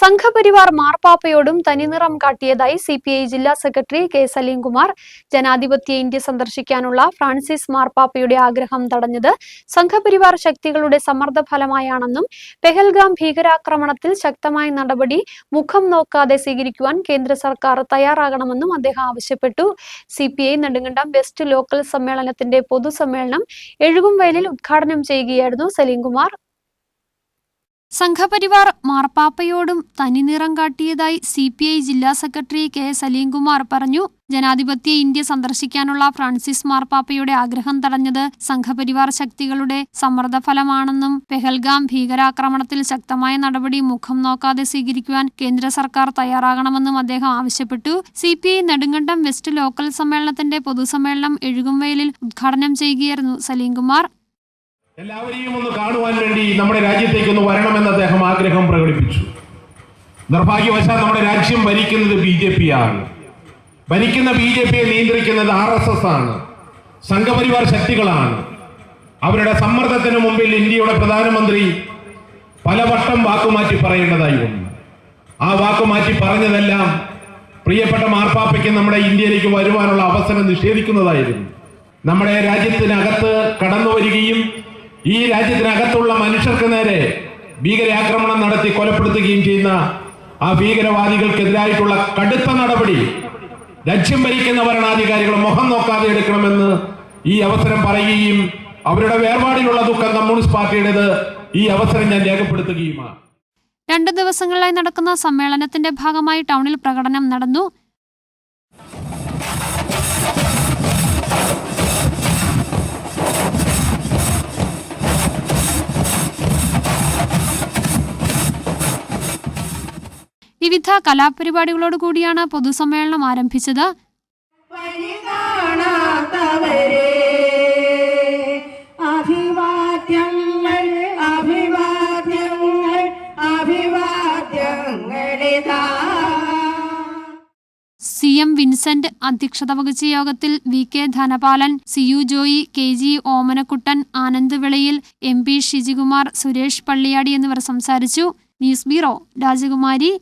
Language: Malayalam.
സംഘപരിവാർ മാർപ്പാപ്പയോടും തനിനിറം കാട്ടിയതായി സി പി ഐ ജില്ലാ സെക്രട്ടറി കെ സലീംകുമാർ. ജനാധിപത്യ ഇന്ത്യ സന്ദർശിക്കാനുള്ള ഫ്രാൻസിസ് മാർപ്പാപ്പയുടെ ആഗ്രഹം തടഞ്ഞത് സംഘപരിവാർ ശക്തികളുടെ സമ്മർദ്ദ ഫലമായാണെന്നും പെഹൽഗാം ഭീകരാക്രമണത്തിൽ ശക്തമായ നടപടി മുഖം നോക്കാതെ സ്വീകരിക്കുവാൻ കേന്ദ്ര സർക്കാർ തയ്യാറാകണമെന്നും അദ്ദേഹം ആവശ്യപ്പെട്ടു. C P I Nedumkandam west local സമ്മേളനത്തിന്റെ പൊതുസമ്മേളനം എഴുകുംവയലിൽ ഉദ്ഘാടനം ചെയ്യുകയായിരുന്നു സലീംകുമാർ. സംഘപരിവാർ മാർപ്പാപ്പയോടും തനിനിറം കാട്ടിയതായി സി പി ഐ ജില്ലാ സെക്രട്ടറി കെ സലീംകുമാർ പറഞ്ഞു. ജനാധിപത്യ ഇന്ത്യ സന്ദർശിക്കാനുള്ള ഫ്രാൻസിസ് മാർപ്പാപ്പയുടെ ആഗ്രഹം തടഞ്ഞത് സംഘപരിവാർ ശക്തികളുടെ സമ്മർദ്ദഫലമാണെന്നും പെഹൽഗാം ഭീകരാക്രമണത്തിൽ ശക്തമായ നടപടി മുഖം നോക്കാതെ സ്വീകരിക്കുവാൻ കേന്ദ്ര സർക്കാർ തയ്യാറാകണമെന്നും അദ്ദേഹം ആവശ്യപ്പെട്ടു. C P I Nedumkandam west local സമ്മേളനത്തിന്റെ പൊതുസമ്മേളനം എഴുകുംവയലിൽ ഉദ്ഘാടനം ചെയ്യുകയായിരുന്നു സലീംകുമാർ. എല്ലാവരെയും ഒന്ന് കാണുവാൻ വേണ്ടി നമ്മുടെ രാജ്യത്തേക്ക് ഒന്ന് വരണമെന്ന് അദ്ദേഹം ആഗ്രഹം പ്രകടിപ്പിച്ചു. നിർഭാഗ്യവശാൽ നമ്മുടെ രാജ്യം ഭരിക്കുന്നത് ബി ജെ പി ആണ്. ഭരിക്കുന്ന ബി ജെ പിയെ നിയന്ത്രിക്കുന്നത് ആർ എസ് എസ് ആണ്. സംഘപരിവാർ ശക്തികളാണ്. അവരുടെ സമ്മർദ്ദത്തിന് മുമ്പിൽ ഇന്ത്യയുടെ പ്രധാനമന്ത്രി പലവട്ടം വാക്കുമാറ്റി പറയേണ്ടതായി വന്നു. ആ വാക്കുമാറ്റി പറഞ്ഞതെല്ലാം പ്രിയപ്പെട്ട മാർപ്പാപ്പയ്ക്ക് നമ്മുടെ ഇന്ത്യയിലേക്ക് വരുവാനുള്ള അവസരം നിഷേധിക്കുന്നതായിരുന്നു. നമ്മുടെ രാജ്യത്തിനകത്ത് കടന്നു വരികയും ഈ രാജ്യത്തിനകത്തുള്ള മനുഷ്യർക്ക് നേരെ ഭീകരാക്രമണം നടത്തി കൊലപ്പെടുത്തുകയും ചെയ്യുന്ന ആ ഭീകരവാദികൾക്കെതിരായിട്ടുള്ള കടുത്ത നടപടി. രാജ്യം ഭരിക്കുന്ന ഭരണാധികാരികൾ മുഖം നോക്കാതെ എടുക്കണമെന്ന് ഈ അവസരം പറയുകയും അവരുടെ വേർപാടിലുള്ള ദുഃഖം കമ്മ്യൂണിസ്റ്റ് പാർട്ടിയുടേത് ഈ അവസരം ഞാൻ രേഖപ്പെടുത്തുകയുമാണ്. രണ്ടു ദിവസങ്ങളിലായി നടക്കുന്ന സമ്മേളനത്തിന്റെ ഭാഗമായി ടൗണിൽ പ്രകടനം നടന്നു. വിവിധ കലാപരിപാടികളോട് കൂടിയാണ് പൊതുസമ്മേളനം ആരംഭിച്ചത്. വഴി അഭിവാദ്യങ്ങൾ അഭിവാദ്യങ്ങൾ അഭിവാദ്യങ്ങളിതാ. സി എം വിൻസെന്റ് അധ്യക്ഷത വഹിച്ച യോഗത്തിൽ V K Dhanapalan C U Joy K G Omanakuttan Anand Vilayil M P Shijikumar Suresh Palliyadi എന്നിവർ സംസാരിച്ചു. ന്യൂസ് ബ്യൂറോ രാജകുമാരി.